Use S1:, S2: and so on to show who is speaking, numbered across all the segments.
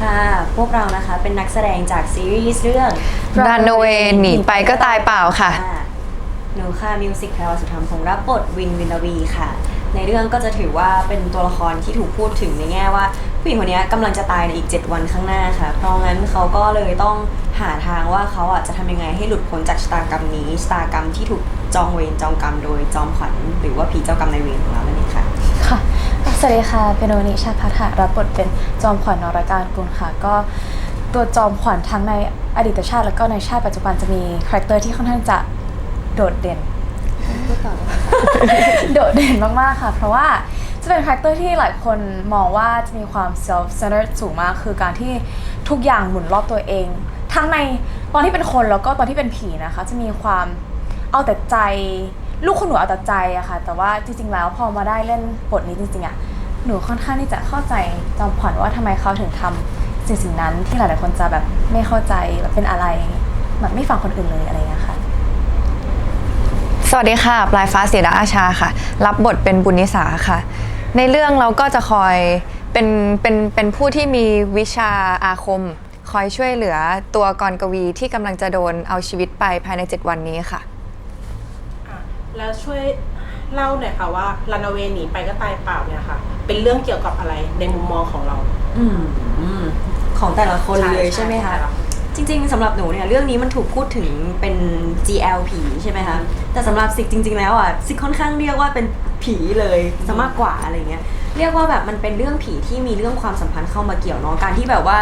S1: ค่ะ พวกเรานะคะเป็นนักแสดงจากซีรีส์เรื่อง
S2: Runaway หนีไปก็ตายเปล่าค่ะ
S1: หนูค่ะมิวสิกแพลวสุธรรมพงษ์รับบทวินวินลวีค่ะ ในเรื่องก็จะถือว่าเป็นตัวละครที่ถูกพูดถึงในแง่ว่าผู้หญิงคนนี้กำลังจะตายในอีก 7 วันข้างหน้าค่ะ เพราะงั้นเขาก็เลยต้องหาทางว่าเขาอะจะทำยังไงให้หลุดพ้นจากชะตากรรมนี้ชะตากรรมที่ถูกจองเวรจองกรรมโดยจอมขวัญหรือว่าผีเจ้ากรรมนายเวรของเรานั่นเองค่ะ
S3: ค่ะ สวัสดีค่ะ เป็นโอนิชาพัฒน์ค่ะรับบทเป็นจอมขวัญนรการกุลค่ะ ก็ตัวจอมขวัญทั้งในอดีตชาติแล้วก็ในชาติปัจจุบันจะมีคาแรคเตอร์ที่ค่อนข้างจะโดดเด่น โดดเด่นมากๆค่ะ เพราะว่าจะเป็นคาแรคเตอร์ที่หลายคนมองว่าจะมีความ self centered สูงมาก คือการที่ทุกอย่างหมุนรอบตัวเอง ทั้งในตอนที่เป็นคนแล้วก็ตอนที่เป็นผีนะคะ จะมีความเอาแต่ใจ ลูกคนหนูเอาแต่ใจอะค่ะ แต่ว่าจริงๆแล้วพอมาได้เล่นบทนี้จริงๆอะหนูค่อนข้างที่จะเข้าใจจอมขวัญว่าทำไมเขาถึงทำสิ่งสิ่งนั้นที่หลายๆคนจะแบบไม่เข้าใจแบบเป็นอะไรแบบไม่ฟังคนอื่นเลยอะไรอย่างเงี้ยค่ะ
S2: สวัสดีค่ะ ปลายฟ้าเสียดาอาชาค่ะ รับบทเป็นบุญนิสาค่ะ ในเรื่องเราก็จะคอยเป็นเป็นเป็นผู้ที่มีวิชาอาคม คอยช่วยเหลือตัวกรกวีที่กำลังจะโดนเอาชีวิตไปภายใน 7 วันนี้ค่ะ
S4: แล้วช่วยเล่าหน่อยค่ะว่ารันเวหนีไปก็ตายเปล่าเนี่ยค่ะ เป็นเรื่องเกี่ยวกับอะไรในมุมมองของเรา
S1: อืมอืมของแต่ละคนเลยใช่ไหมคะ
S4: แต่ล
S1: จริงๆสำหรับหนูเนี่ยเรื่องนี้มันถูกพูดถึงเป็น GLP ใช่ไหมคะ แต่สำหรับซิกจริง ๆ แล้วอะซิกค่อนข้างเรียกว่าเป็นผีเลยซะมากกว่าอะไรเงี้ย เรียกว่าแบบมันเป็นเรื่องผีที่มีเรื่องความสัมพันธ์เข้ามาเกี่ยวเนาะการที่แบบว่า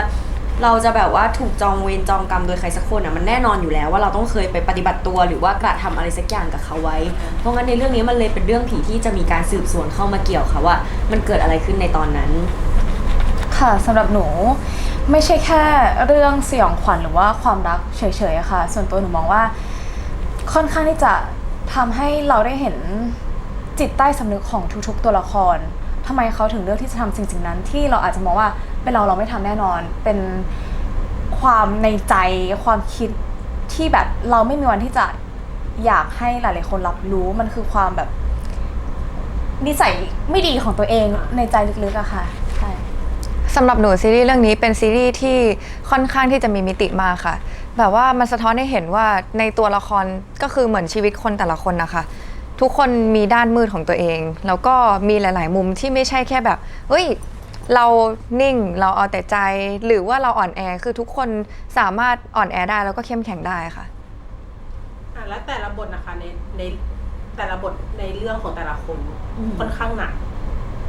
S1: เราจะแบบว่าถูกจองเวรจองกรรมโดยใครสักคนอะมันแน่นอนอยู่แล้วว่าเราต้องเคยไปปฏิบัติตัวหรือว่ากระทำอะไรสักอย่างกับเขาไว้ เพราะงั้นในเรื่องนี้มันเลยเป็นเรื่องผีที่จะมีการสืบสวนเข้ามาเกี่ยวค่ะว่ามันเกิดอะไรขึ้นในตอนนั้น
S3: ค่ะสำหรับหนูไม่ใช่แค่เรื่องสยองขวัญหรือว่าความรักเฉยๆอะค่ะ ส่วนตัวหนูมองว่าค่อนข้างที่จะทำให้เราได้เห็นจิตใต้สำนึกของทุกๆตัวละครทำไมเขาถึงเลือกที่จะทำสิ่งสิ่งนั้น ที่เราอาจจะมองว่า เป็นเราเราไม่ทำแน่นอน เป็นความในใจความคิดที่แบบเราไม่มีวันที่จะอยากให้หลาย ๆ คนรับรู้มันคือความแบบ นิสัยไม่ดีของตัวเองในใจลึกๆอะค่ะใช่
S2: สำหรับหนูซีรีส์เรื่องนี้เป็นซีรีส์ที่ค่อนข้างที่จะมีมิติมากค่ะ แบบว่ามันสะท้อนให้เห็นว่าในตัวละครก็คือเหมือนชีวิตคนแต่ละคนนะคะ ทุกคนมีด้านมืดของตัวเอง แล้วก็มีหลาย ๆ มุมที่ไม่ใช่แค่แบบเฮ้ย เรานิ่งเราเอาแต่ใจหรือว่าเราอ่อนแอคือทุกคนสามารถอ่อนแอได้แล้วก็เข้มแข็งได้ค่ะ
S4: อะแล้วแต่ละบทนะคะในในแต่ละบทในเรื่องของแต่ละคน
S1: อืม
S4: ค่อนข้างหนัก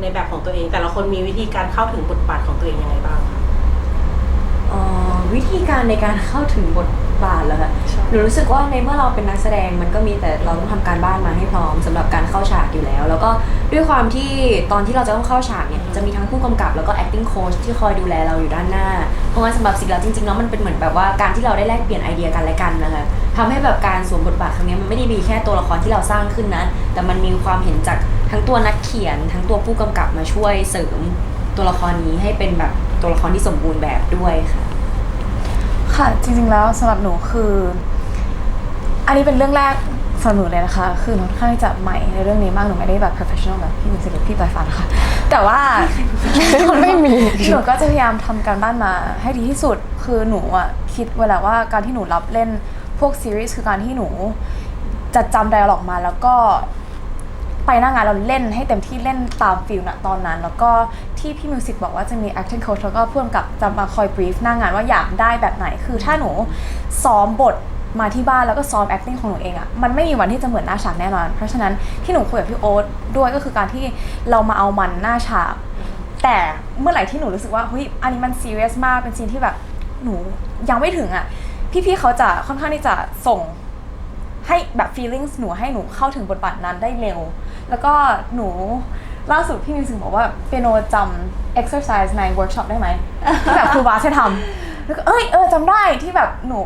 S4: ในแบบของตัวเอง แต่ละคนมีวิธีการเข้าถึงบทบาทของตัวเองยังไงบ้างคะ
S1: เอ่อวิธีการในการเข้าถึงบทบาทเหรอคะ
S4: ใช่
S1: หนูรู้สึกว่าในเมื่อเราเป็นนักแสดงมันก็มีแต่เราต้องทำการบ้านมาให้พร้อมสำหรับการเข้าฉากอยู่แล้ว แล้วก็ด้วยความที่ตอนที่เราจะต้องเข้าฉากเนี่ยจะมีทั้งผู้กำกับแล้วก็ acting coach ที่คอยดูแลเราอยู่ด้านหน้า เพราะงั้นสำหรับสิ่งแล้วจริงๆแล้วมันเป็นเหมือนแบบว่าการที่เราได้แลกเปลี่ยนไอเดียกันและกันนะคะทำให้แบบการสวมบทบาทครั้งนี้มันไม่ได้มีแค่ตัวละครที่เราสร้างขึ้นนะแต่มันมีความเห็นจากทั้งตัวนักเขียน ทั้งตัวผู้กำกับมาช่วยเสริมตัวละครนี้ให้เป็นแบบ ตัวละครที่สมบูรณ์แบบด้วยค่ะ
S3: ค่ะจริงๆแล้วสำหรับหนูคือ อันนี้เป็นเรื่องแรกสำหรับหนูเลยนะคะ คือหนูค่อนข้างที่จะใหม่ในเรื่องนี้มากหนูไม่ได้แบบ professional แบบพี่มิวสิกหรือพี่ปลายฟ้านะคะแต่ว่า
S2: ไม่มี
S3: หนูก็จะพยายามทำการบ้านมาให้ดีที่สุดคือหนูอะคิดเวแหลาว่าการที่หนูรับเล่นพวกซีรีส์คือการที่หนู จะจำไดอะล็อกมาแล้วก็ ไปหน้างานเราเล่นให้เต็มที่เล่นตามฟิลณตอนนั้น แล้วก็ที่พี่มิวสิกบอกว่าจะมี acting coach แล้วก็พ่วงกับจะมาคอย brief หน้างานว่าอยากได้แบบไหน คือถ้าหนูซ้อมบทมาที่บ้านแล้วก็ซ้อม acting ของหนูเองอะมันไม่มีวันที่จะเหมือนหน้าฉากแน่นอน เพราะฉะนั้นที่หนูคุยกับพี่โอ๊ตด้วยก็คือการที่เรามาเอามันหน้าฉากแต่เมื่อไหร่ที่หนูรู้สึกว่าเฮ้ยอันนี้มัน serious มากเป็นซีนที่แบบหนูยังไม่ถึงอะพี่ๆเขาจะค่อนข้างที่จะส่ง ให้แบบ feelings หนูให้หนูเข้าถึงบทบาทนั้นได้เร็ว แล้วก็หนูล่าสุดพี่มิวสิกบอกว่าเปียโนจำ exercise ใน workshop ได้ไหมที่แบบครูบาให้ทำแล้วก็เอ้ยเออจำได้ที่แบบหนู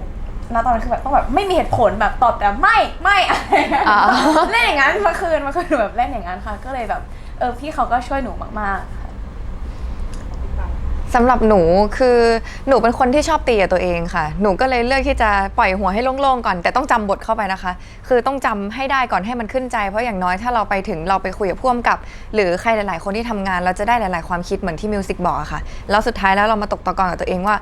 S3: ณตอนนั้นคือแบบต้องแบบไม่มีเหตุผลแบบตอบแต่ไม่ไม่อะไรอย่างเงี้ย
S2: อ๋อ
S3: เล่นอย่างนั้นเมื่อคืนเมื่อคืนหนูแบบเล่นอย่างนั้นค่ะ ก็เลยแบบเออพี่เขาก็ช่วยหนูมากๆค่ะ
S2: สำหรับหนูคือหนูเป็นคนที่ชอบตีกับตัวเองค่ะ หนูก็เลยเลือกที่จะปล่อยหัวให้โล่งๆก่อน แต่ต้องจำบทเข้าไปนะคะ คือต้องจำให้ได้ก่อนให้มันขึ้นใจ เพราะอย่างน้อยถ้าเราไปถึงเราไปคุยกับพ่วงกับ หรือใครหลายๆ คนที่ทำงานเราจะได้หลาย ๆ ความคิดเหมือนที่มิวสิกบอกอะค่ะแล้วสุดท้ายแล้วเรามาตกตะกอนกับตัวเองว่า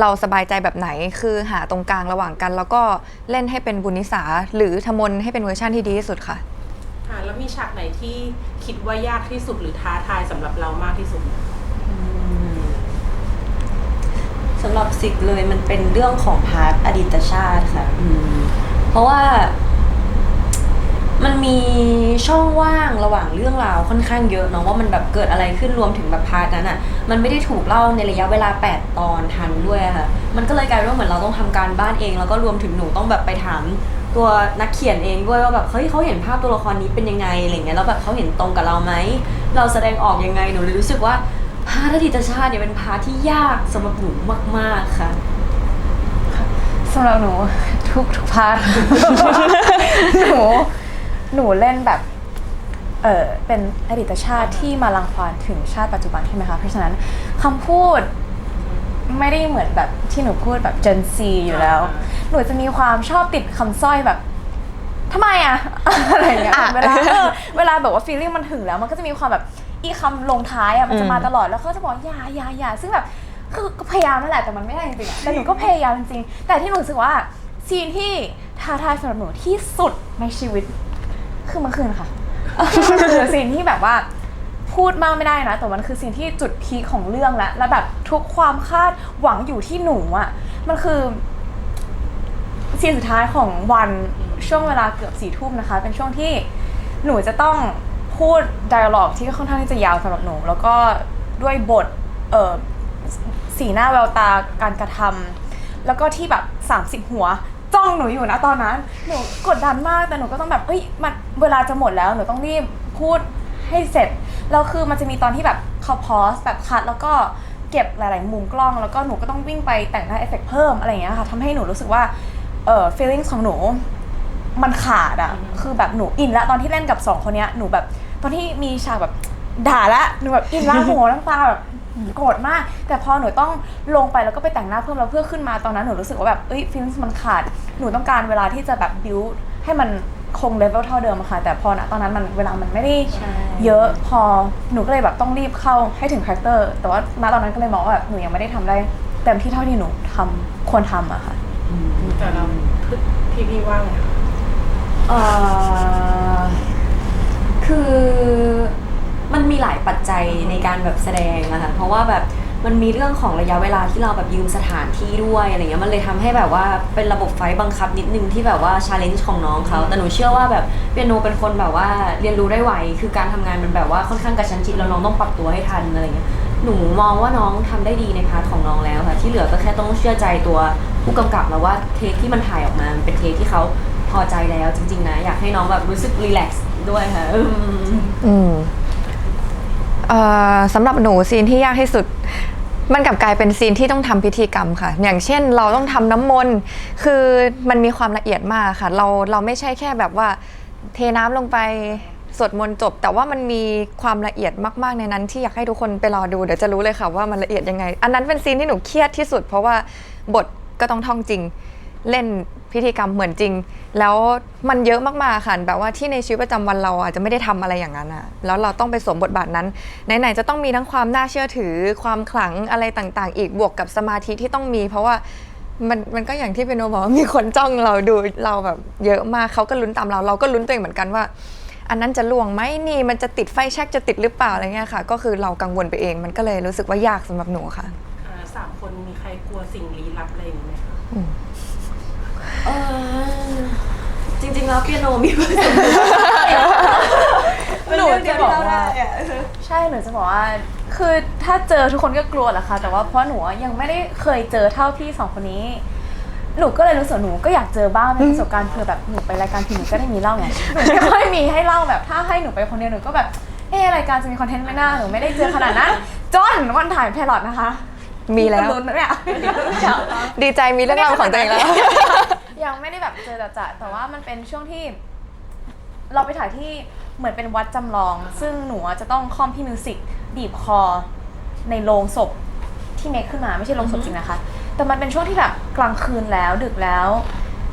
S2: เราสบายใจแบบไหนคือหาตรงกลางระหว่างกัน แล้วก็เล่นให้เป็นบุญนิสาหรือทมนให้เป็นเวอร์ชันที่ดีที่สุดค่ะ
S4: อ่าแล้วมีฉากไหนที่คิดว่ายากที่สุดหรือท้าทายสำหรับเรามากที่สุด
S1: สำหรับสิกเลยมันเป็นเรื่องของพาร์ทอดีตชาติค่ะอืมเพราะว่า มันมีช่องว่างระหว่างเรื่องราวค่อนข้างเยอะเนาะว่ามันแบบเกิดอะไรขึ้นรวมถึงแบบพาร์ทนั้นอะ่ะ มันไม่ได้ถูกเล่าในระยะเวลา 8 ตอนทันด้วยอะค่ะ มันก็เลยกลายเป็นว่าเหมือนเราต้องทำการบ้านเอง แล้วก็รวมถึงหนูต้องแบบไปถามตัวนักเขียนเองด้วยว่าแบบเฮ้ยเขาเห็นภาพตัวละครนี้เป็นยังไงอะไรเงี้ยแล้วแบบเขาเห็นตรงกับเราไหมเราแสดงออกยังไงหนูเลยรู้สึกว่า พาร์ทอดีตชาติเนี่ยเป็นพาร์ทที่ยากสำหรับหนูมากๆค่ะ
S3: สำหรับหนู ทุกทุกพาร์ท หนูหนูเล่นแบบเออเป็นอดีตชาติที่มาลังควานถึงชาติปัจจุบันใช่ไหมคะเพราะฉะนั้นคำพูดไม่ได้เหมือนแบบที่หนูพูดแบบ Gen Z อยู่แล้ว หนูจะมีความชอบติดคำสร้อยแบบทำไมอะ อะไรอย่างเงี้ย
S2: อะ
S3: เวลาเออเวลาแบบว่า feeling มันถึงแล้วมันก็จะมีความแบบ อีคำลงท้ายอะมันจะมาตลอดแล้วเขาจะบอกอย่าอย่าอย่าซึ่งแบบคือก็พยายามนั่นแหละแต่มันไม่ได้จริงๆอะแต่หนูก็พยายามจริงๆแต่ที่หนูรู้สึกว่าซีนที่ท้าทายสำหรับหนูที่สุดในชีวิต คือเมื่อคืนค่ะ มันคือซีนที่แบบว่าพูดมากไม่ได้นะแต่มันคือซีนที่จุดพีคของเรื่องแล้วแล้วแบบทุกความคาดหวังอยู่ที่หนูอะมันคือซีนสุดท้ายของวันช่วงเวลาเกือบสี่ทุ่มนะคะ เป็นช่วงที่หนูจะต้อง พูด dialog ที่ค่อนข้างที่จะยาวสำหรับหนู แล้วก็ด้วยบทเอ่อสีหน้าแววตาการกระทำแล้วก็ที่แบบ30 หัว จ้องหนูอยู่นะตอนนั้น หนูกดดันมากแต่หนูก็ต้องแบบเอ้ยมันเวลาจะหมดแล้วหนูต้องรีบพูดให้เสร็จแล้วคือมันจะมีตอนที่แบบเขาพอสแบบคัดแล้วก็เก็บหลาย ๆ มุมกล้อง แล้วก็หนูก็ต้องวิ่งไปแต่งหน้าเอฟเฟกต์เพิ่มอะไรอย่างเงี้ยค่ะทำให้หนูรู้สึกว่าเอ่อ feelings ของหนู มันขาดอะคือแบบหนูอินละตอนที่เล่นกับสองคนเนี้ยหนูแบบ ตอนที่มีฉากแบบด่าละหนูแบบอินละโหน้ำตาแบบโกรธมาก แต่พอหนูต้องลงไปแล้วก็ไปแต่งหน้าเพิ่มแล้วเพื่อขึ้นมาตอนนั้นหนูรู้สึกว่าแบบเอ้ย feelings มันขาด หนูต้องการเวลาที่จะแบบ build ให้มันคงเลเวลเท่าเดิมอะค่ะ แต่พอณตอนนั้นมันเวลามันไม่ได้
S1: ใช่
S3: เยอะพอหนูก็เลยแบบต้องรีบเข้าให้ถึงคาแรคเตอร์ แต่ว่าณตอนนั้นก็เลยมองว่าแบบหนูยังไม่ได้ทำได้เต็มที่เท่าที่หนูทำควรทำอะค่ะ
S4: แต่เราพี่พี่ว่าไงคะ
S1: เอ่อ คือมันมีหลายปัจจัยในการแบบแสดงอะค่ะเพราะว่าแบบมันมีเรื่องของระยะเวลาที่เราแบบยืมสถานที่ด้วยอะไรเงี้ยมันเลยทำให้แบบว่าเป็นระบบไฟต์บังคับนิดนึงที่แบบว่าชาเลนจ์ของน้องเขาแต่หนูเชื่อว่าแบบเปียโนเป็นคนแบบว่าเรียนรู้ได้ไวคือการทำงานมันแบบว่าค่อนข้างกระชั้นชิดแล้วน้องต้องปรับตัวให้ทันอะไรเงี้ยหนูมองว่าน้องทำได้ดีในพาร์ทของน้องแล้วค่ะที่เหลือก็แค่ต้องเชื่อใจตัวผู้กำกับแล้วว่าเทคที่มันถ่ายออกมามเป็นเทคที่เขาพอใจแล้วจริง ๆ นะ อยากให้น้องแบบรู้สึกรีแลกซ์ ด้วยค่ะอืม
S2: อืมเอ่อสำหรับหนูซีนที่ยากที่สุด มันกลับกลายเป็นซีนที่ต้องทำพิธีกรรมค่ะ อย่างเช่นเราต้องทำน้ำมนต์คือมันมีความละเอียดมากค่ะ เราเราไม่ใช่แค่แบบว่า เทน้ำลงไปสวดมนต์จบ แต่ว่ามันมีความละเอียดมากๆในนั้น ที่อยากให้ทุกคนไปรอดูเดี๋ยวจะรู้เลยค่ะว่ามันละเอียดยังไง อันนั้นเป็นซีนที่หนูเครียดที่สุด เพราะว่าบทก็ต้องท่องจริง เล่นพิธีกรรมเหมือนจริง แล้วมันเยอะมากๆค่ะแบบว่าที่ในชีวิตประจำวันเราอาจจะไม่ได้ทำอะไรอย่างนั้นอะแล้วเราต้องไปสวมบทบาทนั้นไหนๆจะต้องมีทั้งความน่าเชื่อถือ ความขลังอะไรต่างๆ อีกบวกกับสมาธิที่ต้องมี เพราะว่ามันมันก็อย่างที่เป็นโนบอกว่ามีคนจ้องเราดูเราแบบเยอะมากเขาก็ลุ้นตามเรา เราก็ลุ้นตัวเองเหมือนกันว่า อันนั้นจะล่วงไหมนี่มันจะติดไฟแช็กจะติดหรือเปล่าอะไรเงี้ยค่ะ ก็คือเรากังวลไปเองมันก็เลยรู้สึกว่ายากสำหรับหนูค่ะ
S4: อ่าสามคนมีใครกลัวสิ่งลี้ลับอะไรอย่างนี้ไหมคะ
S1: เออจริงๆแล้วเปียโนมีผสม
S3: หนูจะบอกว่า ใช่หนูจะบอกว่า คือถ้าเจอทุกคนก็กลัวแหละค่ะ แต่ว่าเพราะหนูอะยังไม่ได้เคยเจอเท่าพี่สองคนนี้ หนูก็เลยรู้สึกหนูก็อยากเจอบ้างเป็นประสบการณ์เผื่อแบบหนูไปรายการทีหนูก็ได้มีเล่าไงหนูไม่ค่อยมีให้เล่าแบบถ้าให้หนูไปคนเดียวหนูก็แบบเออรายการจะมีคอนเทนต์ไหมหน้าหนูไม่ได้เจอขนาดนั้นจนวันถ่ายแพลอตนะคะ
S2: มีแล้ว
S3: ก็ลุ้นนะเนี่ย
S2: ดีใจมีเรื่องราวของตัวเองแล้ว
S3: ยังไม่ได้แบบเจอจะจะแต่ว่ามันเป็นช่วงที่ เราไปถ่ายที่เหมือนเป็นวัดจำลอง ซึ่งหนูอะจะต้องคอมพี่มิวสิกบีบคอในโรงศพที่เมคขึ้นมาไม่ใช่โลงศพจริงนะคะ แต่มันเป็นช่วงที่แบบกลางคืนแล้วดึกแล้ว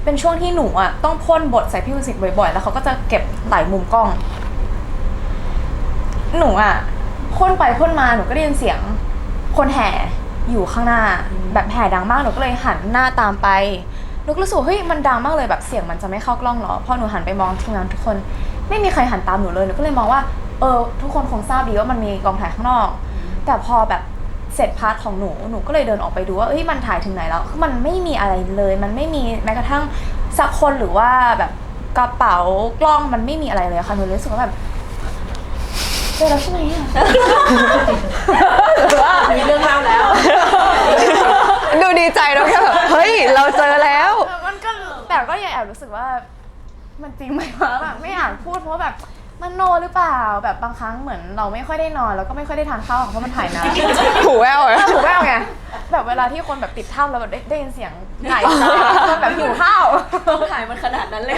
S3: เป็นช่วงที่หนูอะต้องพ่นบทใส่พี่มิวสิกบ่อยๆ แล้วเขาก็จะเก็บหลายมุมกล้อง หนูอะพ่นไปพ่นมาหนูก็ได้ยินเสียงคนแห่อยู่ข้างหน้า แบบแห่ดังมากหนูก็เลยหันหน้าตามไป นูก็รู้สึกเฮ้ยมันดังมากเลยแบบเสียงมันจะไม่เข้ากล้องเหรอพอหนูหันไปมองทีมงานทุกคน ไม่มีใครหันตามหนูเลยหนูก็เลยมองว่าเออทุกคนคงทราบดีว่ามันมีกองถ่ายข้างนอก แต่พอแบบเสร็จพาร์ทของหนูหนูก็เลยเดินออกไปดูว่าเอ้ยมันถ่ายถึงไหนแล้วคือมันไม่มีอะไรเลย มันไม่มีแม้กระทั่งสักคนหรือว่าแบบกระเป๋ากล้องมันไม่มีอะไรเลยค่ะหนูรู้สึกว่าแบบเจอแล้วใช่ไหมอะ
S4: มีเรื่องเล่าแล้ว
S2: ดูดีใจแล้วแค่แบบเฮ้ย เราเจอแล้ว
S3: เออมันก็แต่ก็ยังแอบรู้สึกว่า มันจริงไหมวะแบบไม่อยากพูดเพราะว่าแบบมันโนหรือเปล่าแบบบางครั้งเหมือนเราไม่ค่อยได้นอนแล้วก็ไม่ค่อยได้ทานข้าวเพราะมันถ่ายนาน
S2: หูแววอะ
S3: ถ้าถูกแววไงแบบเวลาที่คนแบบติดถ้ำแล้วแบบได้ได้ยินเสียงไก่แบบหิวข้าว
S1: ต้องถ่ายมันขนาดนั้นเลย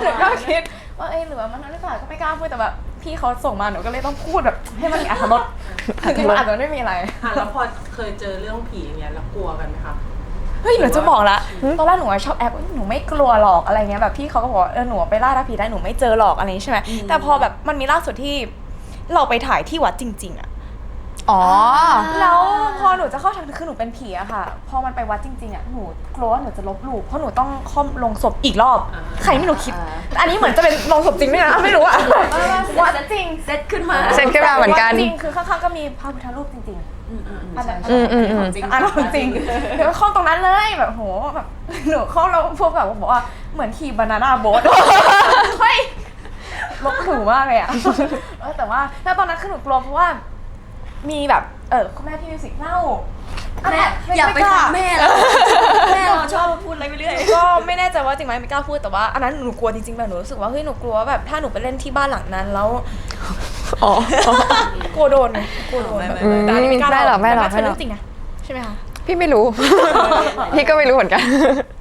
S3: หนูก็คิดว่าเอ้ยหรือว่ามันนั่นหรือเปล่าก็ไม่กล้าพูดแต่แบบ พี่เขาส่งมาหนูก็เลยต้องพูดแบบให้มันมีอรรถรสคือจริงๆมันอาจจะไม่มีอะไร
S4: อะแล้วพอเคยเจอเรื่องผีอย่างเงี้ยแล้วกลัวกันไหมคะ
S3: เฮ้ยหนูจะบอกละตอนแรกหนูอะชอบแอปหนูไม่กลัวหรอกอะไรเงี้ยแบบพี่เขาก็บอกว่าเออหนูไปล่าท้าผีได้หนูไม่เจอหรอกอะไรอย่างงี้ใช่ไหมแต่พอแบบมันมีล่าสุดที่เราไปถ่ายที่วัดจริง ๆอะ
S2: อ๋อ
S3: แล้วพอหนูจะเข้าฉากคือหนูเป็นผีอะค่ะ พอมันไปวัดจริงๆอะหนูกลัวว่าหนูจะลบหลู่เพราะหนูต้องค่อมลงศพอีกรอบ
S4: อ่า
S3: ใครไม่รู้คิด อันนี้เหมือนจะเป็นลงศพจริงด้วยนะไม่รู้อะวัดจริง
S1: เซตขึ้นมา
S2: เซ็นขึ้นมาเหมือนกัน
S3: วัดจริงคือข้างๆก็มีพระพุทธรูปจริง ๆ
S1: อืมอืมอืม
S3: อันนั้น
S2: อืมอืมอืม
S3: อันนั้นของจริงเดี๋ยวเข้าตรงนั้นเลยแบบโหแบบหนูเข้าแล้วพวกแบบบอกว่าเหมือนขี่บานาน่าโบ๊ทเฮ้ยลบหนูมากเลยอะเออแต่ว่าแล้วตอนนั้นคือหนูกลัวเพราะว่า มีแบบเออคุณแม่พี่มิวสิกเล่า
S1: แม่อย่าไปถามแม่แล้วแม่เราชอบพูดอะไรไปเรื่อย
S3: ก็ไม่แน่ใจว่าจริงไหมไม่กล้าพูดแต่ว่าอันนั้นหนูกลัวจริงๆแบบหนูรู้สึกว่าเฮ้ยหนูกลัวว่าแบบถ้าหนูไปเล่นที่บ้านหลังนั้นแล้ว
S2: อ๋อ
S3: กลัวโดนไงกลัวโดนแบบ
S2: อืม
S3: แต่อันนี้ไม่กล้า
S2: ไม่หรอก
S3: เา
S2: ไม่หรอก
S3: แต่น่าจะ
S2: ไม่หรอก
S3: เรื่องจริงนะใช่ไหมคะ
S2: พี่ไม่รู้ พี่ก็ไม่รู้เหมือนกัน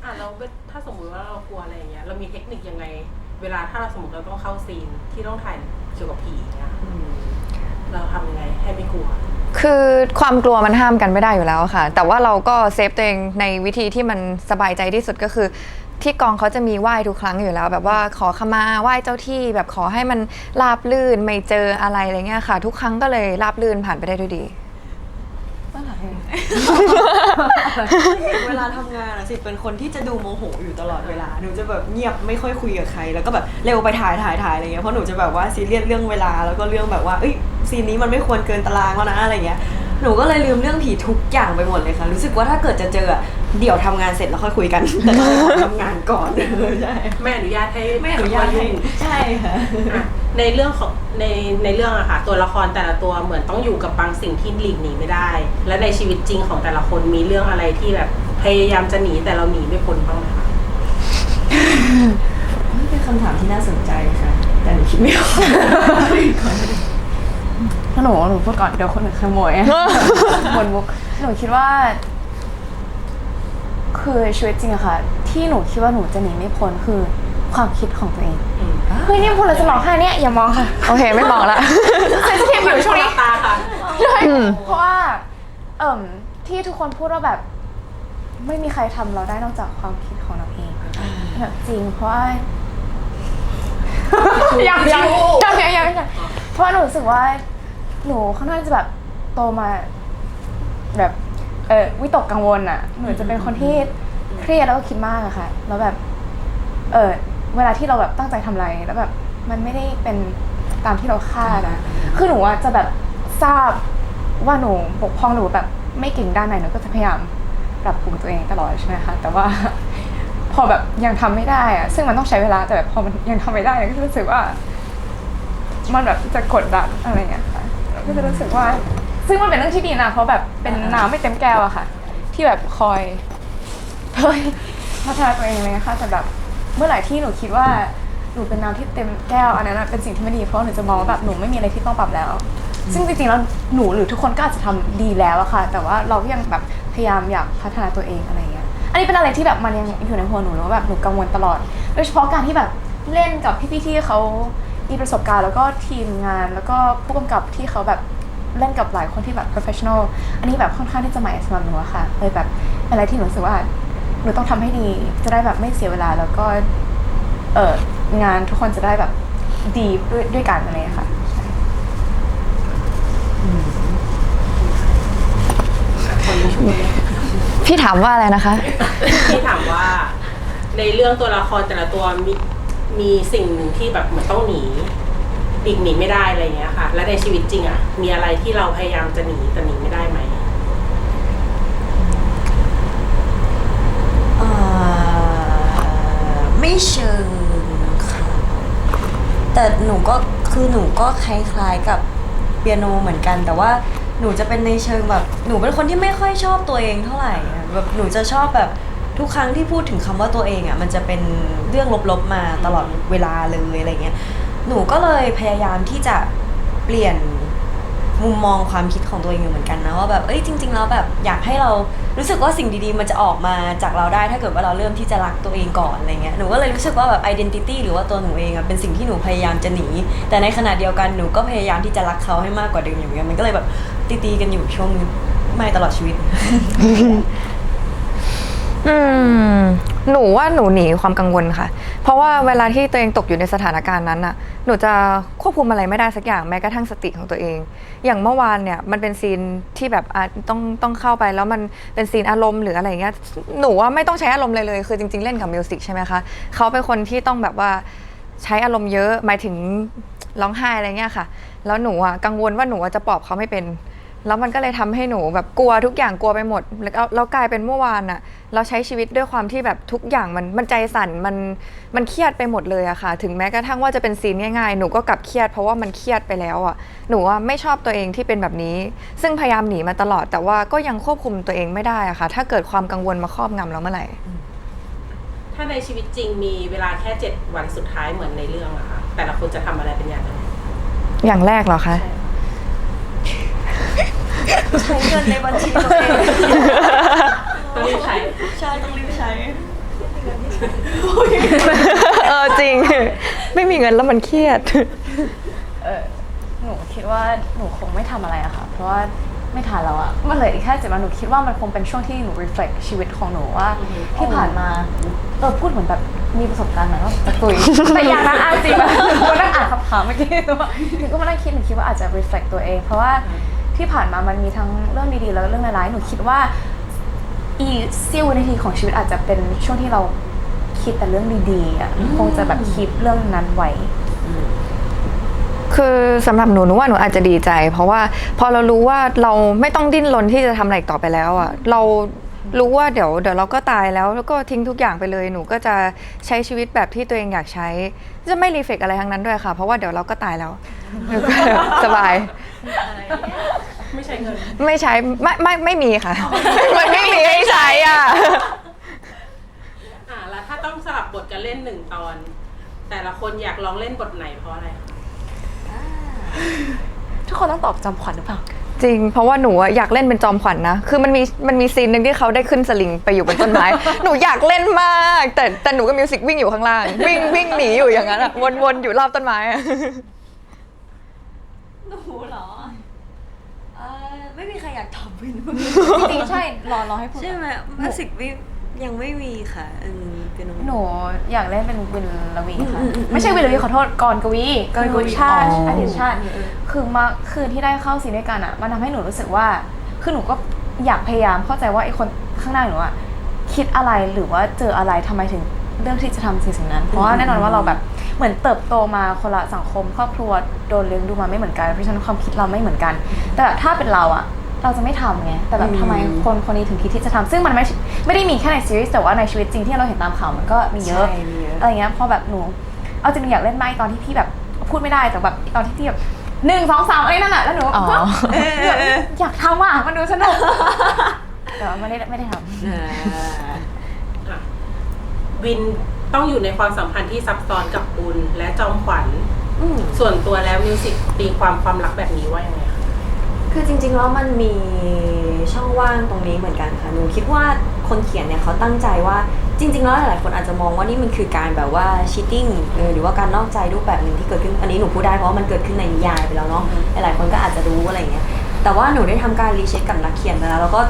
S4: อะเราถ้าสมมติว่าเรากลัวอะไรอย่างเงี้ยเรามีเทคนิคยังไง เวลาถ้าเราสมมติเราต้องเข้าซีนที่ต้องถ่ายเกี่ยวกับผีอย่างเงี้ย เราทำยังไงให้ไม่กลัว
S2: คือความกลัวมันห้ามกันไม่ได้อยู่แล้วค่ะ แต่ว่าเราก็เซฟตัวเองในวิธีที่มันสบายใจที่สุดก็คือ ที่กองเขาจะมีไหว้ทุกครั้งอยู่แล้ว แบบว่าขอขมาไหว้เจ้าที่ แบบขอให้มันราบลื่นไม่เจออะไรอะไรเงี้ยค่ะ ทุกครั้งก็เลยราบลื่นผ่านไปได้ด้วยดี
S1: เวลาทำงานอะสิเป็นคนที่จะดูโมโหอยู่ตลอดเวลาหนูจะแบบเงียบไม่ค่อยคุยกับใคร แล้วก็แบบเร็วไปถ่ายถ่ายถ่ายอะไรเงี้ยเพราะหนูจะแบบว่าซีเรียสเรื่องเวลาแล้วก็เรื่องแบบว่าเอ้ยซีนนี้มันไม่ควรเกินตารางแล้วนะอะไรเงี้ยหนูก็เลยลืมเรื่องผีทุกอย่างไปหมดเลยค่ะ รู้สึกว่าถ้าเกิดจะเจออะเดี๋ยวทำงานเสร็จแล้วค่อยคุยกัน แต่ต้องขอทำงานก่อนใช่
S4: ไม่อนุญาตให้
S1: ไม่อนุญาตให้ใช่ค่ะ
S4: อะ ในเรื่องของในในเรื่องอะค่ะตัวละครแต่ละตัวเหมือนต้องอยู่กับบางสิ่งที่หลีกหนีไม่ได้ และในชีวิตจริงของแต่ละคนมีเรื่องอะไรที่แบบพยายามจะหนีแต่เราหนีไม่พ้นบ้างไหมคะ
S1: นี่เป็นคำถามที่น่าสนใจค่ะ แต่หนูคิดไม่ออก
S3: ถ้าหนูหนูพูดก่อนเดี๋ยวคนอื่นขโมยบนมุกหนูคิดว่า คือชีวิตจริงอะค่ะ ที่หนูคิดว่าหนูจะหนีไม่พ้นคือความคิดของตัวเอง
S4: อืม
S3: เฮ้ยนี่พูดแล้วจะร้องไห้เนี่ยอย่ามองค่ะ
S2: โอเคไม่มองละ
S3: เซนซิทีฟอยู่ช่วงนี้
S4: ตาค่ะ
S3: ใช่เพราะว่าเอ่มที่ทุกคนพูดว่าแบบ ไม่มีใครทำเราได้นอกจากความคิดของเราเองแบบจริงเพราะว่า ยังยังยังยังยังยังเพราะว่าหนูรู้สึกว่า หนูค่อนข้างจะแบบโตมา แบบเออวิตกกังวลอะหนูจะเป็นคนที่เครียดแล้วก็คิดมากอะค่ะ แล้วแบบ เออ เวลาที่เราแบบตั้งใจทำอะไรแล้วแบบมันไม่ได้เป็นตามที่เราคาดอะคือหนูอะจะแบบทราบว่าหนูบกพร่องหนูแบบไม่เก่งด้านไหนหนูก็จะพยายามปรับปรุงตัวเองตลอดใช่ไหมคะแต่ว่า พอแบบยังทำไม่ได้อะซึ่งมันต้องใช้เวลาแต่แบบพอมันยังทำไม่ได้ก็รู้สึกว่า มันแบบจะกดดันอะไรอย่างเงี้ยค่ะแล้วก็จะรู้สึกว่า ซึ่งมันเป็นเรื่องที่ดีนะเพราะแบบเป็นน้ำไม่เต็มแก้วอะค่ะ ที่แบบคอยเฮ้ยพัฒนาตัวเองเลยนะคะแต่แบบ เมื่อไหร่ที่หนูคิดว่าหนูเป็นน้ำที่เต็มแก้วอันนั้นนะเป็นสิ่งที่ไม่ดีเพราะหนูจะมองว่าแบบหนูไม่มีอะไรที่ต้องปรับแล้ว ซึ่งจริงๆแล้วหนูหรือทุกคนก็อาจจะทำดีแล้วอะค่ะ แต่ว่าเราก็ยังแบบพยายามอยากพัฒนาตัวเองอะไรอย่างเงี้ยอันนี้เป็นอะไรที่แบบมันยังอยู่ในหัวหนูแล้วแบบหนูกังวลตลอด โดยเฉพาะการที่แบบเล่นกับพี่ๆที่เขามีประสบการณ์แล้วก็ทีมงาน แล้วก็ผู้กำกับที่เขาแบบเล่นกับหลายคนที่แบบ professional อันนี้แบบค่อนข้างที่จะใหม่สำหรับหนูอะค่ะเลยแบบอะไรที่หนูรู้สึกว่าห นูต้องทำให้ดี จะได้แบบไม่เสียเวลาแล้วก็ เอองานทุกคนจะได้แบบดีด้วยด้วยกันอะไรอย่างเงี้ยค่ะใช่
S2: พี่ถามว่าอะไรนะคะ
S4: ที่ถามว่า ในเรื่องตัวละครแต่ละตัวมีมีสิ่งหนึ่งที่แบบเหมือนต้องหนีหลีกหนีไม่ได้อะไรอย่างเงี้ยค่ะ และในชีวิตจริงอะมีอะไรที่เราพยายามจะหนีแต่หนีไม่ได้ไหม
S1: เอ่อ ไม่เชิงค่ะแต่หนูก็คือหนูก็คล้ายๆกับเปียโนเหมือนกัน แต่ว่าหนูจะเป็นในเชิงแบบ หนูเป็นคนที่ไม่ค่อยชอบตัวเองเท่าไหร่อะแบบหนูจะชอบแบบทุกครั้งที่พูดถึงคำว่าตัวเองอะมันจะเป็นเรื่องลบๆมาตลอดเวลาเลยอะไรเงี้ยหนูก็เลยพยายามที่จะเปลี่ยน มุมมองความคิดของตัวเองอยู่เหมือนกันนะว่าแบบเอ้ยจริง ๆ แล้วแบบอยากให้เรารู้สึกว่าสิ่งดีๆ มันจะออกมาจากเราได้ถ้าเกิดว่าเราเริ่มที่จะรักตัวเองก่อนอะไรเงี้ยหนูก็เลยรู้สึกว่าแบบ identity หรือว่าตัวหนูเองอะเป็นสิ่งที่หนูพยายามจะหนี แต่ในขณะเดียวกันหนูก็พยายามที่จะรักเขาให้มากกว่าเดิมอยู่เหมือนกันมันก็เลยแบบตีๆกันอยู่ช่วงไม่ตลอดชีวิต
S2: อืม หนูว่าหนูหนีความกังวลค่ะ เพราะว่าเวลาที่ตัวเองตกอยู่ในสถานการณ์นั้นน่ะ หนูจะควบคุมอะไรไม่ได้สักอย่างแม้กระทั่งสติของตัวเอง อย่างเมื่อวานเนี่ยมันเป็นซีนที่แบบอะต้องต้องเข้าไปแล้วมันเป็นซีนอารมณ์หรืออะไรเงี้ยหนูว่าไม่ต้องใช้อารมณ์เลยเลย คือจริง ๆเล่นกับมิวสิกใช่ไหมคะเขาเป็นคนที่ต้องแบบว่าใช้อารมณ์เยอะหมายถึงร้องไห้อะไรเงี้ยค่ะ แล้วหนูอะกังวลว่าหนูอะจะปลอบเขาไม่เป็น แล้วมันก็เลยทำให้หนูแบบกลัวทุกอย่างกลัวไปหมด แล้วแล้วกลายเป็นเมื่อวานอะเราใช้ชีวิตด้วยความที่แบบทุกอย่างมันมันใจสั่นมันมันเครียดไปหมดเลยอะค่ะ ถึงแม้กระทั่งว่าจะเป็นซีนง่ายๆ หนูก็กลับเครียดเพราะว่ามันเครียดไปแล้วอะหนูว่าไม่ชอบตัวเองที่เป็นแบบนี้ ซึ่งพยายามหนีมาตลอด แต่ว่าก็ยังควบคุมตัวเองไม่ได้อะค่ะ ถ้าเกิดความกังวลมาครอบงำเราเมื่อไหร่
S4: ถ้าในชีวิตจริงมีเวลาแค่เจ็ดวันสุดท้ายเหมือนในเรื่องอะค่ะแต่ละคนจะทำอะไรเป็นอย่างไร
S2: อย่างแรกเหรอคะ
S1: ใช้เงินในบัญชีตัวเอง
S4: ต้องรีบใช้
S1: ใช่ต้องรีบใช้
S2: เออจริง ไม่มีเงินแล้วมันเครียด
S3: เออหนูคิดว่าหนูคงไม่ทำอะไรอะค่ะ เพราะว่าไม่ทันแล้วอะมันเหลืออีกแค่เจ็ดวันหนูคิดว่ามันคงเป็นช่วงที่หนู reflect ชีวิตของหนูว่า ที่ผ่านมาเออพูดเหมือนแบบมีประสบการณ์เหมือนว่าจะตุย แต่อย่างนั้นอาจริงแบบหนูนั่งอ่านคำถามเมื่อกี้ว่าหนูก็มานั่งคิดหนูคิดว่าอาจจะ reflect ตัวเอง เพราะว่า ที่ผ่านมามันมีทั้งเรื่องดีๆ แล้วก็เรื่องร้ายๆหนูคิดว่า อีเสี้ยววินาทีของชีวิตอาจจะเป็นช่วงที่เราคิดแต่เรื่องดีๆอะคงจะแบบคิดเรื่องนั้นไว้
S2: คือสำหรับหนูหนูว่าหนูอาจจะดีใจ เพราะว่าพอเรารู้ว่าเราไม่ต้องดิ้นรนที่จะทำอะไรอีกต่อไปแล้วอะเรารู้ว่าเดี๋ยวเดี๋ยวเราก็ตายแล้วแล้วก็ทิ้งทุกอย่างไปเลยหนูก็จะใช้ชีวิตแบบที่ตัวเองอยากใช้ จะไม่รีเฟกอะไรทั้งนั้นด้วยค่ะ เพราะว่าเดี๋ยวเราก็ตายแล้วหนูก็สบาย
S4: ไม่ใช้เงิน
S2: ไม่ใช้ไม่ไม่ไม่มีค่ะ มันไม่มีให้ใช้อะ
S4: อ่าแล้วถ้าต้องสลับบทกันเล่นหนึ่งตอน แต่ละคนอยากลองเล่นบทไหนเพราะอะไรคะ
S3: ทุกคนต้องตอบจำขวัญหรือเปล่า
S2: จริง เพราะว่าหนูอะอยากเล่นเป็นจอมขวัญนะ คือมันมีมันมีซีนหนึ่งที่เขาได้ขึ้นสลิงไปอยู่บนต้นไม้ หนูอยากเล่นมาก แต่แต่หนูกับมิวสิกวิ่งอยู่ข้างล่าง วิ่งวิ่งหนีอยู่อย่างนั้นอะวนๆอยู่รอบต้นไม้อะ
S1: หนูเหรอเอ่อไม่มีใครอยากตอบวิน
S3: จริงๆใช่รอรอให้พูด
S1: ใช่ไหมมิวสิกวิยังไม่มีค่ะเออเป็น
S3: หนูอยากเล่นเป็นวินลวีค่ะ
S1: อืมอืมอืม
S3: ไม่ใช่วินลวีขอโทษกรกวี
S1: กรกวี
S3: ชาติ
S1: อ๋ออ
S3: อดีตชาติ
S1: เออเออ
S3: คือมาคืนที่ได้เข้าซีนด้วยกันอะ มันทำให้หนูรู้สึกว่า คือหนูก็อยากพยายามเข้าใจว่าไอ้คนข้างหน้าหนูอะคิดอะไรหรือว่าเจออะไรทำไมถึง เลือกที่จะทำสิ่งสิ่งนั้น เพราะว่าแน่นอนว่าเราแบบเหมือนเติบโตมาคนละสังคม ครอบครัวโดนเลี้ยงดูมาไม่เหมือนกันเพราะฉะนั้นความคิดเราไม่เหมือนกัน แต่แบบถ้าเป็นเราอะเราจะไม่ทำไงแต่แบบทำไมคนคนนี้ถึงคิดที่จะทำซึ่งมันไม่ไม่ได้มีแค่ในซีรีส์แต่ว่าในชีวิตจริงที่เราเห็นตามข่าวมันก็มีเยอะ
S1: ใช่มีเยอะ
S3: อะไรเงี้ยพอแบบหนูเอาจริงๆอยากเล่นไม้ตอนที่พี่แบบพูดไม่ได้แต่แบบตอนที่พี่แบบหนึ่งสองสามอะไรนั่นแหละแล้วหนู
S2: อ๋อ
S3: แบบอยากทำอะมันดูสนุกแต่ว่าไม่ได้ไม่ได้ทำ
S1: อ่า
S4: อะ วินต้องอยู่ในความสัมพันธ์ที่ซับซ้อนกับบุญและจอมขวัญ
S1: อืม
S4: ส่วนตัวแล้วมิวสิกตีความความรักแบบนี้ว่ายังไงคะ
S1: คือจริงๆแล้วมันมีช่องว่างตรงนี้เหมือนกันค่ะหนูคิดว่าคนเขียนเนี่ยเขาตั้งใจว่าจริง ๆ แล้วหลายๆคนอาจจะมองว่านี่มันคือการแบบว่า cheating เออหรือว่าการนอกใจรูปแบบหนึ่งที่เกิดขึ้นอันนี้หนูพูดได้เพราะว่ามันเกิดขึ้นในนิยายไปแล้วเนาะหลายๆคนก็อาจจะรู้อะไรอย่างเงี้ยแต่ว่าหนูได้ทำการรีเช็คกับนักเขียนไปแล้วแล้วก็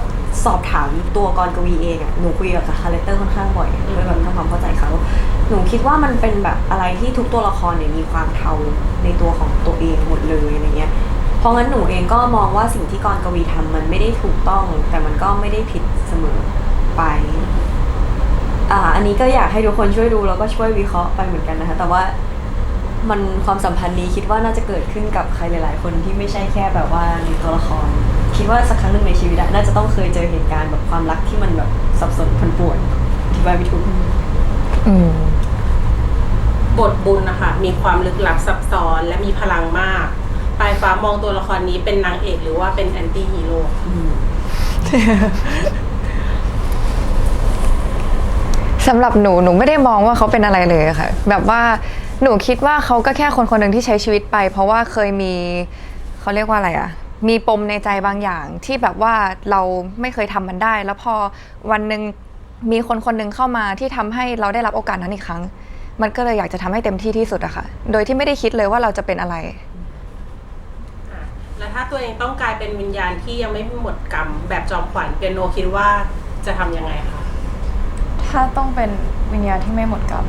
S1: สอบถามตัวกรกวีเองอะหนูคุยกับคาแรคเตอร์ค่อนข้างบ่อยเพื่อแบบทำความเข้าใจเขา หนูคิดว่ามันเป็นแบบอะไรที่ทุกตัวละครเนี่ยมีความเทาในตัวของตัวเองหมดเลยอะไรเงี้ย เพราะงั้นหนูเองก็มองว่าสิ่งที่กรกวีทำมันไม่ได้ถูกต้อง แต่มันก็ไม่ได้ผิดเสมอไปอ่าอันนี้ก็อยากให้ทุกคนช่วยดูแล้วก็ช่วยวิเคราะห์ไปเหมือนกันนะคะ แต่ว่ามันความสัมพันธ์นี้คิดว่าน่าจะเกิดขึ้นกับใครหลาย ๆ คนที่ไม่ใช่แค่แบบว่าในตัวละคร คิดว่าสักครั้งหนึ่งในชีวิตอะน่าจะต้องเคยเจอเหตุการณ์แบบความรักที่มันแบบสับสนพันป่วนที่บายไม่ถูก
S2: อืม
S4: บทบุญนะคะมีความลึกลับซับซ้อนและมีพลังมาก ปลายฟ้ามองตัวละครนี้เป็นนางเอกหรือว่าเป็นแอนตี้ฮีโร่
S2: สำหรับหนูหนูไม่ได้มองว่าเขาเป็นอะไรเลยค่ะ แบบว่าหนูคิดว่าเขาก็แค่คนคนหนึ่งที่ใช้ชีวิตไป เพราะว่าเคยมีเขาเรียกว่าอะไรอะ มีปมในใจบางอย่างที่แบบว่าเราไม่เคยทำมันได้ แล้วพอวันหนึ่งมีคนคนหนึ่งเข้ามาที่ทำให้เราได้รับโอกาสนั้นอีกครั้ง มันก็เลยอยากจะทำให้เต็มที่ที่สุดอะค่ะ โดยที่ไม่ได้คิดเลยว่าเราจะเป็นอะไร
S4: อะแล้วถ้าตัวเองต้องกลายเป็นวิญญาณที่ยังไม่หมดกรรมแบบจอมขวัญเปียโนคิดว่าจะทำยังไงคะ
S3: ถ้าต้องเป็นวิญญาณที่ไม่หมดกรรม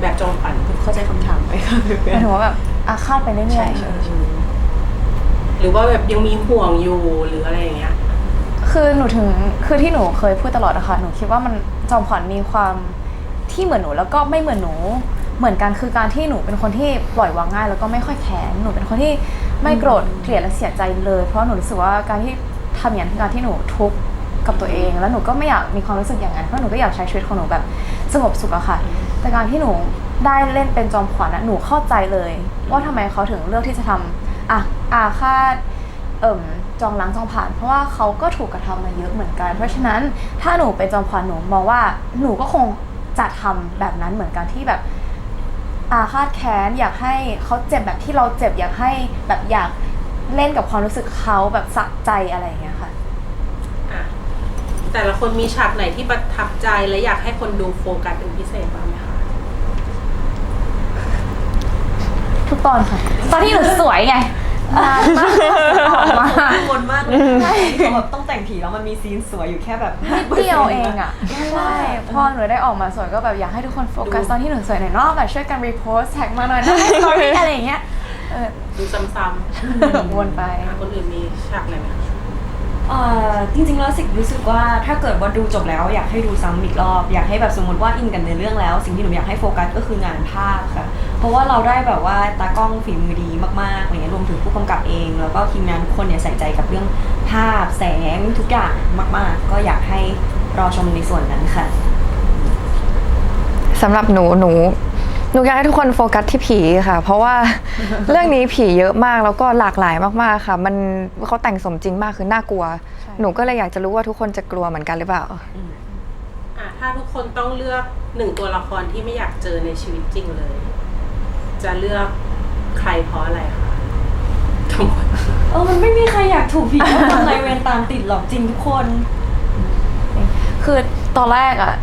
S4: แบบจอมขวัญ
S1: เข้าใจคำถามไหมคะ
S3: หมายถึงว่าแบบอาฆาตไปเรื่อย
S1: ใช่
S3: ๆ
S1: ใช่ใช่
S4: ห รือว่าแบบยังมีห่วงอยู่หรืออะไรอย่างเงี้ย
S3: คือหนูถึงคือที่หนูเคยพูดตลอดอะค่ะหนูคิดว่ามันจอมขวัญมีความที่เหมือนหนูแล้วก็ไม่เหมือนหนู เหมือนกันคือการที่หนูเป็นคนที่ปล่อยวางง่าย แล้วก็ไม่ค่อยแข็งหนูเป็นคนที่ไม่โกรธเกลียดและเสียใจเลย เพราะหนูรู้สึกว่าการที่ทำอย่างนั้นคือการที่หนูทุกข์กับตัวเอง แล้วหนูก็ไม่อยากมีความรู้สึกอย่างนั้นเพราะหนูก็อยากใช้ชีวิตของหนูแบบสงบสุขอะค่ะ แต่การที่หนูได้เล่นเป็นจอมขวัญอะหนูเข้าใจเลย ว่าทำไมเขาถึงเลือกที่จะทำ อะอาฆาตเอิ่มจองล้างจองผ่าน เพราะว่าเขาก็ถูกกระทำมาเยอะเหมือนกัน เพราะฉะนั้นถ้าหนูเป็นจอมขวัญหนูมองว่าหนูก็คงจะทำแบบนั้นเหมือนกันที่แบบอาฆาตแค้นอยากให้เขาเจ็บแบบที่เราเจ็บอยากให้แบบอยากเล่นกับความรู้สึกเขาแบบสะใจอะไรอย่างเงี้ยค่ะ
S4: อะแต่ละคนมีฉากไหนที่ประทับใจและอยากให้คนดูโฟกัสเป็นพิเศษบ้างไหมคะ
S3: ทุกตอนค่ะ ตอนที่หนูสวยไงนานมากออกมา
S1: กังวลมากเลยเขาแบบต้องแต่งผีแล้วมันมีซีนสวยอยู่แค่แบบ
S3: นิดเดียวเองอะใช่พอหนูได้ออกมาสวยก็แบบอยากให้ทุกคนโฟกัสตอนที่หนูสวยหน่อยเนอกแบบช่วยกันรีโพสแท็กมาหน่อยนะให้สตอรี่อะไรอย่างเงี้ยเออ
S4: ดูซ้ำ
S3: วนไป
S4: ๆอะคนอื่นมีฉากไหนไหมคะ
S1: เอ่อจริงๆแล้วสิรู้สึกว่าถ้าเกิดว่าดูจบแล้วอยากให้ดูซ้ำอีกรอบ อยากให้แบบสมมติว่าอินกันในเรื่องแล้ว สิ่งที่หนูอยากให้โฟกัสก็คืองานภาพค่ะเพ ราะว่าเราได้แบบว่าตากล้องฝีมือดีมากๆอะไรเงี้ยรวมถึงผู้กำกับเอง แล้วก็ทีมงานทุกคนเนี่ยใส่ใจกับเรื่องภาพแสงทุกอย่างมาก ๆ ก็อยากให้รอชมในส่วนนั้นค่ะ
S2: สำหรับหนูหนูหนูอยากให้ทุกคนโฟกัสที่ผีค่ะ เพราะว่า เรื่องนี้ผีเยอะมากแล้วก็หลากหลายมากๆค่ะ มันเขาแต่งสมจริงมากคือน่ากลัว
S3: ใช่
S2: หนูก็เลยอยากจะรู้ว่าทุกคนจะกลัวเหมือนกันหรือเปล่า
S4: อะถ้าทุกคนต้องเลือกหนึ่งตัวละครที่ไม่อยากเจอในชีวิตจริงเลย จะเลือกใครเพราะอะไรคะทั้งหมด
S1: เออมันไม่มีใครอยากถูกผีทำไมเวรตามติดหรอกจริงทุกคน
S3: คือตอนแรกอะ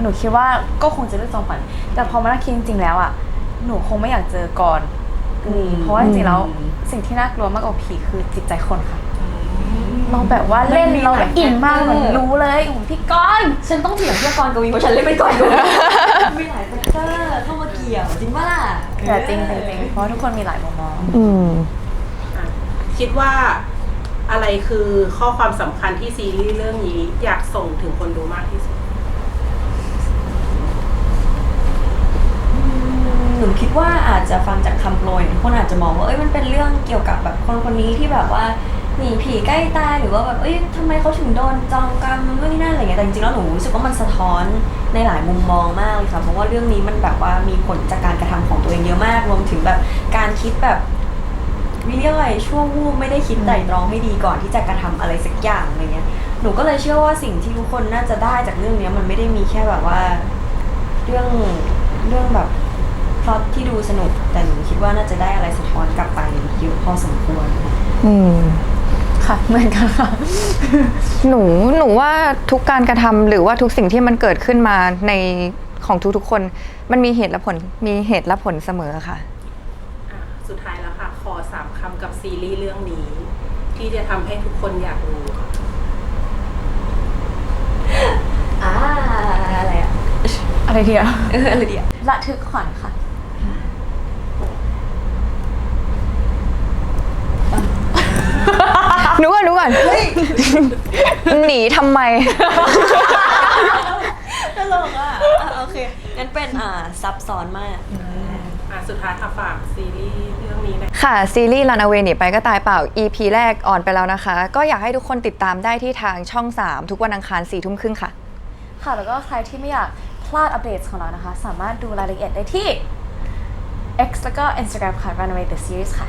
S3: หนูคิดว่าก็คงจะเลือกจอมขวัญแต่พอมานั่งคิดจริงๆแล้วอะหนูคงไม่อยากเจอก่อน
S1: อืม
S3: เพราะว่าจริงๆแล้ว
S1: อืม
S3: สิ่งที่น่ากลัวมากกว่าผีคือจิตใจคนค่ะ เราแบบว่าเล่น
S1: มันมี
S3: เรา
S1: หลาย
S3: อินมากเหมือน
S1: factor
S3: รู้เลยโอ้โหพี่ก้อน
S1: ฉันต้องเถียงเพื่อกรกวีเพราะฉันเล่นเป็นกรกวีมีหลายแฟกเตอร์เข้ามาเกี่ยวจริงปะล่ะ
S3: แต่จริงๆจริงๆเพราะทุกคนมีหลายมุมมอง
S2: อืม
S4: อะคิดว่าอะไรคือข้อความสำคัญที่ซีรีส์เรื่องนี้อยากส่งถึงคนดูมากที่สุด
S1: หนูคิดว่าอาจจะฟังจากคำโปรยเนี่ยคนอาจจะมองว่าเอ้ยมันเป็นเรื่องเกี่ยวกับแบบคนคนนี้ที่แบบว่า หนีผีใกล้ตายหรือว่าแบบเอ้ยทำไมเขาถึงโดนจองกรรมนู่นนี่นั่นอะไรเงี้ยแต่จริงๆแล้วหนูรู้สึกว่ามันสะท้อนในหลายมุมมองมากเลยค่ะเพราะว่าเรื่องนี้มันแบบว่ามีผลจากการกระทำของตัวเองเยอะมากรวมถึงแบบการคิดแบบวิเรียกอะไรช่วงวูบไม่ได้คิดไตร่ตรองให้ดีก่อนที่จะกระทำอะไรสักอย่างอะไรเงี้ยหนูก็เลยเชื่อว่าสิ่งที่ทุกคนน่าจะได้จากเรื่องเนี้ยมันไม่ได้มีแค่แบบว่า เรื่องเรื่องแบบพล็อตที่ดูสนุกแต่หนูคิดว่าน่าจะได้อะไรสะท้อนกลับไปเยอะพอสมควร
S2: อืม
S3: ค่ะ เหมือนกันค่ะ
S2: หนูหนูว่าทุกการกระทำหรือว่าทุกสิ่งที่มันเกิดขึ้นมาในของทุกๆคน มันมีเหตุและผลมีเหตุและผลเสมอค่ะ
S4: อะ สุดท้ายแล้วค่ะ ขอสามคำกับซีรีส์เรื่องนี้ ที่จะทำให้ทุกคนอยากรู้ค่ะ
S1: อ่าอะไรอะ
S3: อะไรเดียว
S1: เอออะไรดีอะ
S3: ระทึกขวัญค่ะ
S2: หนูก่อนหนูก่อนหนีทำไม
S1: ตลกอะอะ โอเค งั้นเป็นอ่าซับซ้อนมาก
S4: อะสุดท้ายค่ะฝากซีรีส์เรื่องนี้หนะ
S2: ค่ะ ซีรีส์ Runaway หนีไปก็ตายเปล่า EP แรกออนไปแล้วนะคะ ก็อยากให้ทุกคนติดตามได้ที่ทางช่อง 3 ทุกวันอังคาร4ทุ่มครึ่งค่ะ
S3: ค่ะ แล้วก็ใครที่ไม่อยากพลาดอัปเดตของเรานะคะ สามารถดูรายละเอียดได้ที่ X แล้วก็ Instagram ค่ะ Runaway the Series ค่ะ